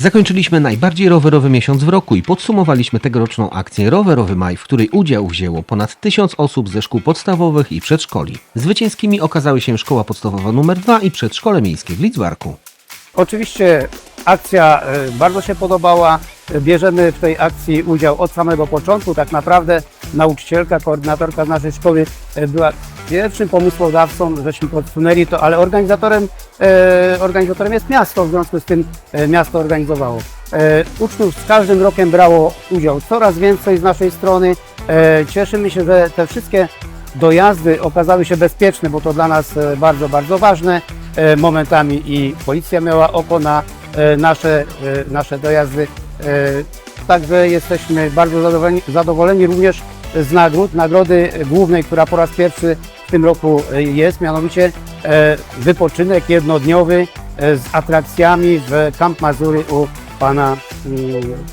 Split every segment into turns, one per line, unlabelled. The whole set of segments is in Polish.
Zakończyliśmy najbardziej rowerowy miesiąc w roku i podsumowaliśmy tegoroczną akcję Rowerowy Maj, w której udział wzięło ponad tysiąc osób ze szkół podstawowych i przedszkoli. Zwycięskimi okazały się Szkoła Podstawowa nr 2 i Przedszkole Miejskie w Lidzbarku.
Oczywiście akcja e, bardzo się podobała. Bierzemy w tej akcji udział od samego początku. Tak naprawdę nauczycielka, koordynatorka z naszej szkoły e, była pierwszym pomysłodawcą, żeśmy podsunęli to, ale organizatorem, e, organizatorem jest miasto, w związku z tym e, miasto organizowało. Uczniów z każdym rokiem brało udział coraz więcej z naszej strony. Cieszymy się, że te wszystkie dojazdy okazały się bezpieczne, bo to dla nas bardzo, bardzo ważne. Momentami i policja miała oko na nasze, nasze dojazdy. Także jesteśmy bardzo zadowoleni, zadowoleni również z nagród. Nagrody głównej, która po raz pierwszy w tym roku e, jest, mianowicie e, wypoczynek jednodniowy e, z atrakcjami w Camp Mazury u pana mm,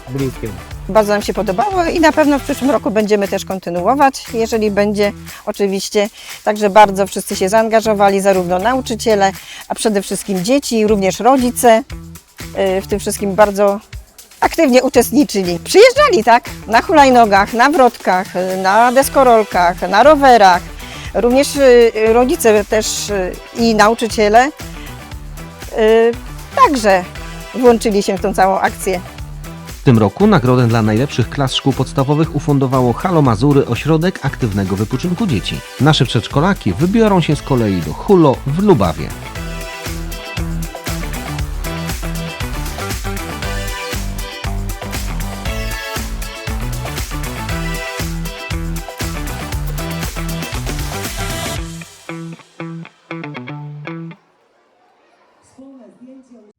Blińskiego.
Bardzo nam się podobało i na pewno w przyszłym roku będziemy też kontynuować, jeżeli będzie oczywiście. Także bardzo wszyscy się zaangażowali, zarówno nauczyciele, a przede wszystkim dzieci, również rodzice. W tym wszystkim bardzo aktywnie uczestniczyli. Przyjeżdżali, tak? Na hulajnogach, na wrotkach, na deskorolkach, na rowerach. Również y, rodzice też y, i nauczyciele y, także włączyli się w tą całą akcję.
W tym roku nagrodę dla najlepszych klas szkół podstawowych ufundowało Halo Mazury Ośrodek Aktywnego Wypoczynku Dzieci. Nasze przedszkolaki wybiorą się z kolei do Hulo w Lubawie. Wspólne zdjęcie